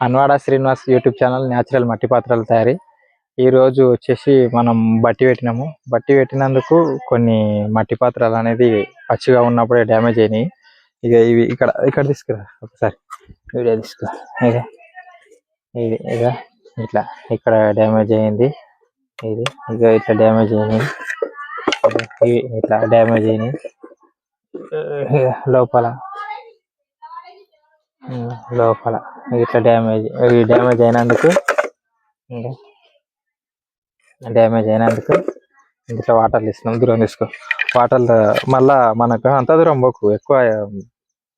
అన్వాడ Srinivas YouTube channel natural మట్టి పాత్రల తయారీ. ఈ రోజు వచ్చేసి మనం బట్టి పెట్టినాము. బట్టి పెట్టినందుకు కొన్ని మట్టి పాత్రలు అనేది పచ్చిగా ఉన్నప్పుడే డ్యామేజ్ అయినాయి. ఇక ఇవి ఇక్కడ ఇక్కడ తీసుకురా ఒకసారి. వీడియో తీసుకురా. ఇక ఇది ఇక ఇట్లా ఇక్కడ డ్యామేజ్ అయింది. ఇది ఇక ఇట్లా డ్యామేజ్ అయినాయి. ఇవి ఇట్లా డ్యామేజ్ అయినాయి. లోపల లోపల. ఇట్లా డ్యామేజ్ ఇవి డ్యామేజ్ అయినందుకు డ్యామేజ్ అయినందుకు ఇట్లా వాటర్ ఇస్తున్నాం దూరం తీసుకో. వాటర్ మళ్ళా మనకు అంత దూరం పోకు. ఎక్కువ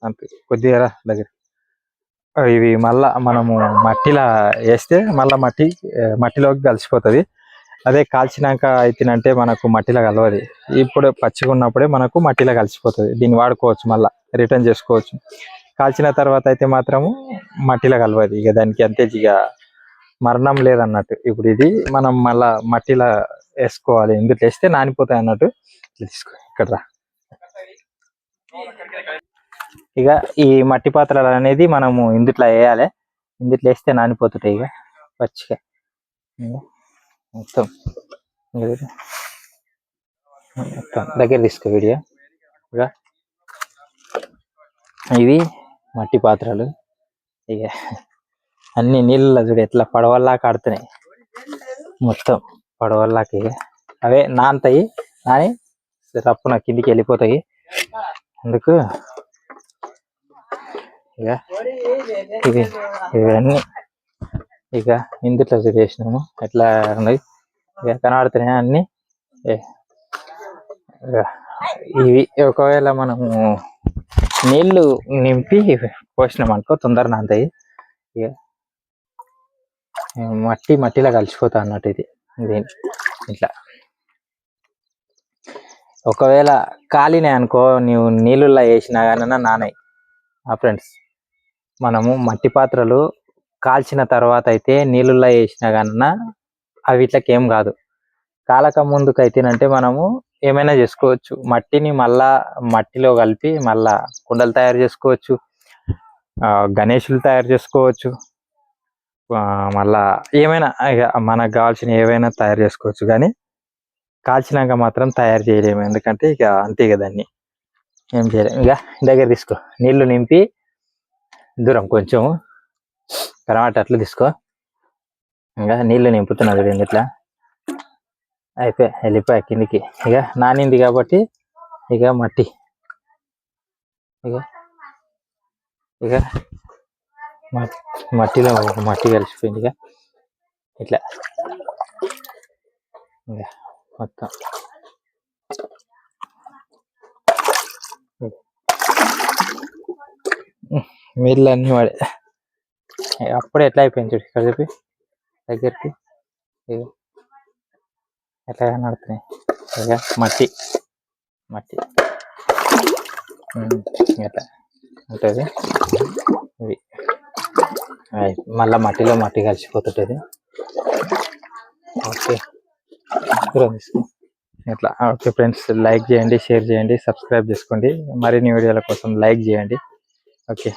అంత కొద్దిగా దగ్గర. ఇవి మళ్ళా మనము మట్టిలా వేస్తే మళ్ళా మట్టి మట్టిలోకి కలిసిపోతుంది. అదే కాల్చినాక అయితేనంటే మనకు మట్టిలో కలవదు. ఇప్పుడు పచ్చిగా ఉన్నప్పుడే మనకు మట్టిలో కలిసిపోతుంది. దీన్ని వాడుకోవచ్చు మళ్ళీ. రిటర్న్ చేసుకోవచ్చు. కాల్చిన తర్వాత అయితే మాత్రము మట్టిలో కలవదు. ఇక దానికి అంతే ఇక మరణం లేదన్నట్టు. ఇప్పుడు ఇది మనం మళ్ళా మట్టిలో వేసుకోవాలి. ఇందులో వేస్తే నానిపోతాయి అన్నట్టు. ఇట్లా తీసుకో ఇక్కడ రా. ఇక ఈ మట్టి పాత్రలు అనేది మనము ఇందుట్లో వేయాలి. ఇందుట్లో వేస్తే నానిపోతుంటాయి ఇక. పచ్చిగా. మొత్తం. మొత్తం. దగ్గర తీసుకో వీడియో. ఇక ఇది మట్టి పాత్రలు. ఇక అన్ని నీళ్ళ చూడు ఎట్లా పడవల్లా కాడుతున్నాయి మొత్తం పడవల్లాకి అవే నానతాయి నాని రప్పున కిందికి వెళ్ళిపోతాయి. అందుకు ఇక ఇవి ఇవన్నీ ఇక ఇందుట్లో చేసినాము ఎట్లా ఉన్నాయి ఇక కనబడుతున్నాయి అన్ని? ఇవి. ఒకవేళ మనము నీళ్ళు నింపి పోసినాం అనుకో తొందరగా అంతాయి. ఇక మట్టి మట్టిలో కలిసిపోతా అన్నట్టు ఇది. దీని ఇట్లా. ఒకవేళ కాలినాయి అనుకో నీవు నీళ్ళులా వేసినా కానీ నానాయి. ఆ ఫ్రెండ్స్ మనము మట్టి పాత్రలు కాల్చిన తర్వాత అయితే నీళ్ళులా వేసినా కానీ అవి ఇట్లకేం కాదు. కాలక ముందుకు అయితేనంటే మనము ఏమైనా చేసుకోవచ్చు. మట్టిని మళ్ళా మట్టిలో కలిపి మళ్ళా కుండలు తయారు చేసుకోవచ్చు. గణేషులు తయారు చేసుకోవచ్చు. మళ్ళా ఏమైనా ఇక మనకు కావాల్సిన ఏవైనా తయారు చేసుకోవచ్చు. కానీ కాల్చినాక మాత్రం తయారు చేయలేము. ఎందుకంటే ఇక అంతే కదండి ఏం చేయలేము ఇక దగ్గర తీసుకో. నీళ్ళు నింపి దూరం కొంచెం తర్వాత అట్లా తీసుకో. ఇంకా నీళ్ళు నింపుతున్నా చూడండి ఇట్లా అయిపోయి వెళ్ళిపోయా కిందికి. ఇక నానింది కాబట్టి ఇక మట్టి. ఇక ఇక మట్టిలో మట్టి కలిసిపోయింది ఇక. ఇట్లా. ఇక మొత్తం. మీళ్ళు అన్నీ వాడే. అప్పుడే ఎట్లా అయిపోయింది చూడు ఇక్కడ చెప్పి దగ్గరికి. ఇక ఎట్లా నడుతున్నాయి ఇక మట్టి మట్టి ఎట్లా ఇట్లా ఉంటుంది ఇవి మళ్ళీ మట్టిలో మట్టి కలిసిపోతుంటుంది ఓకే తీసుకో. ఇట్లా ఓకే ఫ్రెండ్స్ లైక్ చేయండి షేర్ చేయండి సబ్స్క్రైబ్ చేసుకోండి మరిన్ని వీడియోల కోసం లైక్ చేయండి ఓకే